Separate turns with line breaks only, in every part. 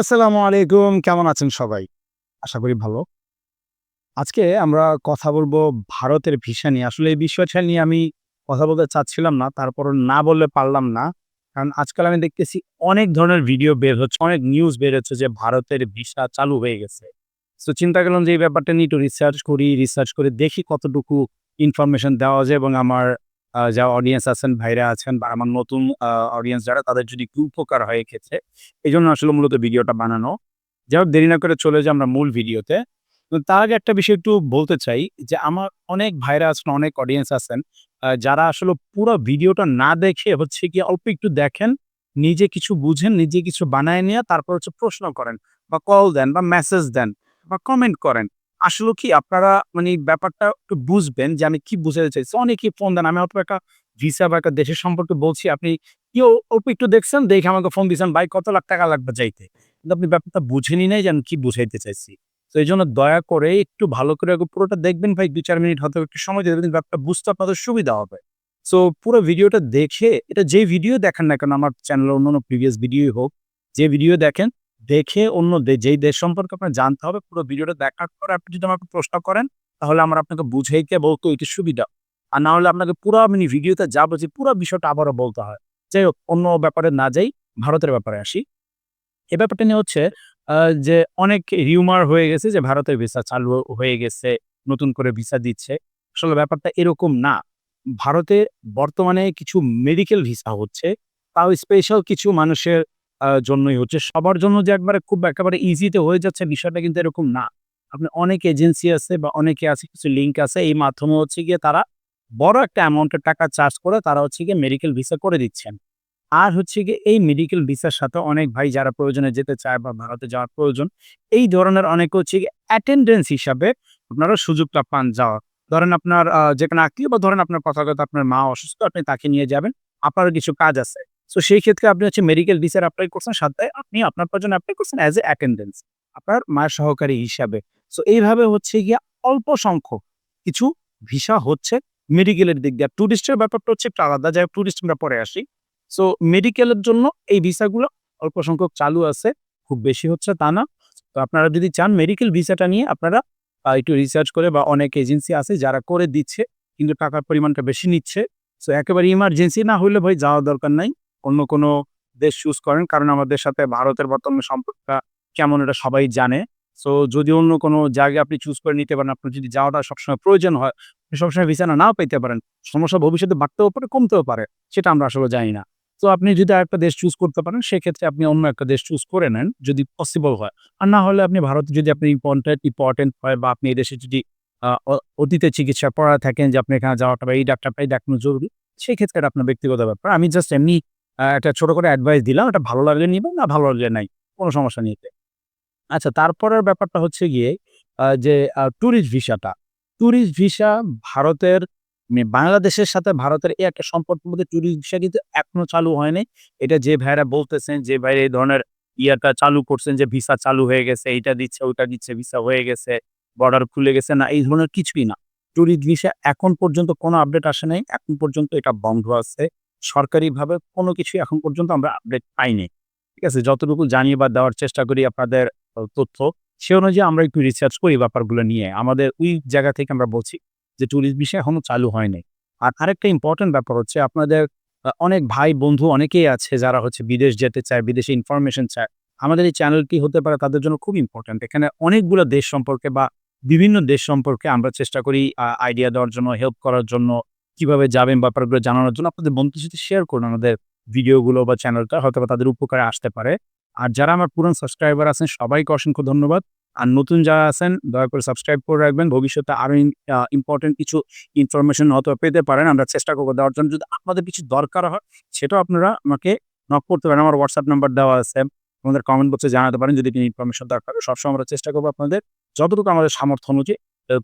আসসালামু আলাইকুম, কেমন আছেন সবাই? আশা করি ভালো। আজকে আমরা কথা বলব ভারতের ভিসা নিয়ে। আসলে এই বিষয়টা নিয়ে আমি কথা বলতে চাচ্ছিলাম না তারপর না বললে পারলাম না। কারণ আজকাল আমি দেখতেছি অনেক ধরনের ভিডিও বের হচ্ছে, অনেক নিউজ বের হচ্ছে যে ভারতের ভিসা চালু হয়ে গেছে। তো চিন্তা করলাম যে এই ব্যাপারটা নিয়ে একটু রিসার্চ করি রিসার্চ করে দেখি কতটুকু ইনফরমেশন দেওয়া যায় এবং আমার যা অডিয়েন্স আছেন, ভাইরা আছেন বা আমার নতুন অডিয়েন্স যারা, তাদের যদি একটু উপকার হয় ক্ষেত্রে এই জন্য আসলে মূলত ভিডিওটা বানানো। যাই হোক, দেরি না করে চলে যাই আমরা মূল ভিডিওতে। তার আগে একটা বিষয় একটু বলতে চাই যে, আমার অনেক ভাইরা আছেন, অনেক অডিয়েন্স আছেন যারা আসলে পুরো ভিডিওটা না দেখে হচ্ছে কি অল্প একটু দেখেন, নিজে কিছু বুঝেন, নিজে কিছু বানায় নিয়ে তারপর হচ্ছে প্রশ্ন করেন বা কল দেন বা মেসেজ দেন বা কমেন্ট করেন। আসলে কি আপনারা মানে ব্যাপারটা একটু বুঝবেন যে আমি কি বুঝাতে চাইছি। অনেকেই ফোন দেন, আমি অল্প একটা ভিসা বা একটা দেশের সম্পর্কে বলছি, আপনি কি অল্প একটু দেখছেন, দেখে আমাকে ফোন দিয়েছেন, ভাই, কত লাখ টাকা লাগবে যাইতে? কিন্তু আপনি ব্যাপারটা বুঝেনি নাই যে আমি কি বুঝাইতে চাইছি। তো এই জন্য দয়া করে একটু ভালো করে পুরোটা দেখবেন, ভাই দু চার মিনিট হয়তো একটু সময় দিয়ে দেবেন, ব্যাপারটা বুঝতে আপনাদের সুবিধা হবে। সো পুরো ভিডিওটা দেখে, এটা যে ভিডিও দেখেন না কেন, আমার চ্যানেলের অন্যান্য প্রিভিয়াস ভিডিওই হোক, যে ভিডিও দেখেন দেখে অন্য দে- যেই দেশ সম্পর্কে আপনার জানতে হবে, পুরো ভিডিওটা দেখার পর আপনি যদি আমাকে প্রশ্ন করেন, তাহলে আমার আপনাকে বুঝাইতে বলতো এটি সুবিধা। আর না হলে আপনাকে পুরো আমি ভিডিওতে যা বলছি পুরো বিষয়টা আবারও বলতে হয়। যাই হোক, অন্য ব্যাপারে না যাই, ভারতের ব্যাপারে আসি। এ ব্যাপারটা নিয়ে হচ্ছে যে অনেক রিউমার হয়ে গেছে যে ভারতের ভিসা চালু হয়ে গেছে, নতুন করে ভিসা দিচ্ছে। আসলে ব্যাপারটা এরকম না। ভারতে বর্তমানে কিছু মেডিকেল ভিসা হচ্ছে, তাও স্পেশাল কিছু মানুষের জন্যই হচ্ছে। সবার জন্য যে একবারে খুব একেবারে ইজিতে হয়ে যাচ্ছে বিষয়টা কিন্তু এরকম না। আপনি অনেক এজেন্সি আছে বা অনেকে আছে, কিছু লিঙ্ক আছে, এই মাধ্যমে হচ্ছে গিয়ে তারা বড় একটা অ্যামাউন্টের টাকা চার্জ করে তারা হচ্ছে গিয়ে মেডিকেল ভিসা করে দিচ্ছেন। আর হচ্ছে গিয়ে এই মেডিকেল ভিসার সাথে অনেক ভাই যারা প্রয়োজনে যেতে চায় বা ভারতে যাওয়ার প্রয়োজন, এই ধরনের অনেক হচ্ছে গিয়ে অ্যাটেন্ডেন্স হিসাবে আপনারা সুযোগটা পান যাওয়ার ধরেন আপনার যেখানে আত্মীয় বা ধরেন আপনার কথাগত আপনার মা অসুস্থ, আপনি তাকে নিয়ে যাবেন আপনার কিছু কাজ আছে। তো সেই ক্ষেত্রে আপনি হচ্ছে মেডিকেল ভিসার অ্যাপ্লাই করছেন সাথে আপনি আপনার প্রয়োজন অ্যাপ্লাই করছেন অ্যাজ এ অ্যাটেন্ডেন্স আপনার মায়ের সহকারী হিসাবে। সো এইভাবে হচ্ছে গিয়ে অল্প সংখ্যক কিছু ভিসা হচ্ছে মেডিকেলের দিক দিয়ে। ট্যুরিস্টের ব্যাপারটা হচ্ছে একটু আলাদা, যাই টুরিস্ট আমরা পরে আসি। সো মেডিকেলের জন্য এই ভিসাগুলো অল্প সংখ্যক চালু আছে, খুব বেশি হচ্ছে তা না। তো আপনারা যদি চান মেডিকেল ভিসাটা নিয়ে, আপনারা একটু রিসার্চ করে বা অনেক এজেন্সি আছে যারা করে দিচ্ছে, কিন্তু টাকার পরিমাণটা বেশি নিচ্ছে। সো একেবারে ইমার্জেন্সি না হলে ভাই যাওয়ার দরকার নাই। অন্য কোনো দেশ চুজ করেন, কারণ আমাদের সাথে ভারতের বর্তমানে সম্পর্কটা কেমন এটা সবাই জানে। সো যদি অন্য কোনো জায়গায় আপনি চুজ করে নিতে পারেন, আপনার যদি যাওয়াটা সবসময় প্রয়োজন হয় সবসময় ভিসা নাও পেতে পারেন, সমস্যা ভবিষ্যতে বাড়তেও পারে, কমতেও পারে, সেটা আমরা আসলে জানি না। তো আপনি যদি আরেকটা দেশ চুজ করতে পারেন, সেক্ষেত্রে আপনি অন্য একটা দেশ চুজ করে নেন, যদি পসিবল হয়। আর না হলে আপনি ভারতে যদি আপনি ইম্পর্টেন্ট ইম্পর্টেন্ট হয় বা আপনি এই দেশে যদি অতীতে চিকিৎসা পড়া থাকেন যে আপনি এখানে যাওয়াটা বা এই ডাক্তারটাই দেখানো জরুরি সেই ক্ষেত্রে আপনার ব্যক্তিগত ব্যাপার। আমি জাস্ট এমনি একটা ছোট করে অ্যাডভাইস দিলাম। এটা ভালো লাগলে নিবেন না ভালো লাগলে নাই, কোনো সমস্যা নেই আচ্ছা তারপরের ব্যাপারটা হচ্ছে গিয়ে যে ট্যুরিস্ট ভিসাটা ট্যুরিস্ট ভিসা ভারতের মানে বাংলাদেশের সাথে ভারতের এই একটা সম্পর্ক মধ্যে ট্যুরিস্ট ভিসা কিন্তু এখনও চালু হয়নি। এটা যে ভাইরা বলতেছেন যে ভাইরা এই ধরনের ইয়াটা চালু করছেন যে ভিসা চালু হয়ে গেছে, এইটা দিচ্ছে, ওইটা দিচ্ছে ভিসা হয়ে গেছে বর্ডার খুলে গেছে। না, এই ধরনের কিছুই না। ট্যুরিস্ট ভিসা এখন পর্যন্ত কোনো আপডেট আসে নাই, এখন পর্যন্ত এটা বন্ধ আছে। সরকারিভাবে কোনো কিছু এখন পর্যন্ত আমরা আপডেট পাইনি। ঠিক আছে? যতটুকু জানিয়ে বা দেওয়ার চেষ্টা করি আপনাদের তথ্য, সে অনুযায়ী আমরা একটু রিসার্চ করি ব্যাপারগুলো নিয়ে। আমাদের ওই জায়গা থেকে আমরা বলছি যে ট্যুরিস্ট বিষয় এখনও চালু হয়নি। আর আরেকটা ইম্পর্টেন্ট ব্যাপার হচ্ছে আপনাদের অনেক ভাই বন্ধু অনেকেই আছে যারা হচ্ছে বিদেশ যেতে চায়, বিদেশে ইনফরমেশন চায়। আমাদের এই চ্যানেলটি হতে পারে তাদের জন্য খুব ইম্পর্টেন্ট এখানে অনেকগুলো দেশ সম্পর্কে বা বিভিন্ন দেশ সম্পর্কে আমরা চেষ্টা করি আইডিয়া দেওয়ার জন্য হেল্প করার জন্য কীভাবে যাবেন ব্যাপারগুলো জানানোর জন্য আপনাদের বন্ধুদের সাথে শেয়ার করুন আমাদের ভিডিওগুলো বা চ্যানেলটা হয়তো তাদের উপকারে আসতে পারে। আর যারা আমার পুরান সাবস্ক্রাইবার আছেন, সবাইকে অসংখ্য ধন্যবাদ। আর নতুন যারা আছেন, দয়া করে সাবস্ক্রাইব করে রাখবেন। ভবিষ্যতে আরও ইম্পর্টেন্ট কিছু ইনফরমেশন হয়তো পেতে পারেন। আমরা চেষ্টা করব দেওয়ার জন্য। যদি আপনাদের কিছু দরকার হয়, সেটাও আপনারা আমাকে নক করতে পারেন। আমার হোয়াটসঅ্যাপ নাম্বার দেওয়া আছে। আমাদের কমেন্ট বক্সে জানাতে পারেন। যদি ইনফরমেশন দরকার সবসময় আমরা চেষ্টা করব আপনাদের যতটুকু আমাদের সামর্থ্য অনুযায়ী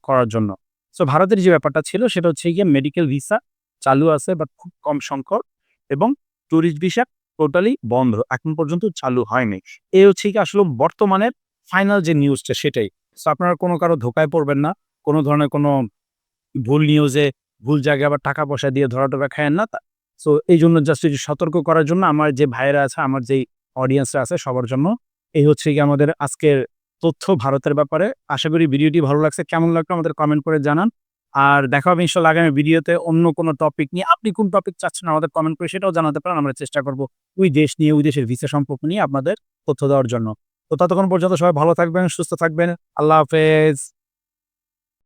করার জন্য। সো ভারতের যে ব্যাপারটা ছিল, সেটা হচ্ছে গিয়ে মেডিকেল ভিসা চালু আছে বাট খুব কম সংখ্যক এবং ট্যুরিস্ট ভিসা টোটালি বন্ধ, এখন পর্যন্ত চালু হয়নি। এই হচ্ছে কি আসলে বর্তমানের ফাইনাল যে নিউজটা সেটাই। সো আপনারা কোনো কারও ধোকায় পড়বেন না, কোনো ধরনের কোনো ভুল নিউজে ভুল জায়গায় আবার টাকা পয়সা দিয়ে ধরা টরা খায়েন না। সো এই জন্য জাস্ট সতর্ক করার জন্য আমার যে ভাইয়েরা আছে, আমার যেই অডিয়েন্সরা আছে, সবার জন্য এই হচ্ছে কি আমাদের আজকের তথ্য ভারতের ব্যাপারে। আশা করি ভিডিওটি ভালো লাগছে। কেমন লাগল আমাদের কমেন্ট করে জানান। আর দেখা হবে ইনশাল্লাহ আগামী ভিডিওতে অন্য কোনো টপিক নিয়ে। আপনি কোন টপিক চাচ্ছেন আমাদের কমেন্ট করে সেটাও জানাতে পারেন। আমরা চেষ্টা করব ওই দেশ নিয়ে, ওই দেশের ভিসা সম্পর্ক নিয়ে আপনাদের তথ্য দেওয়ার জন্য। তো ততক্ষণ পর্যন্ত সবাই ভালো থাকবেন, সুস্থ থাকবেন। আল্লাহ হাফেজ।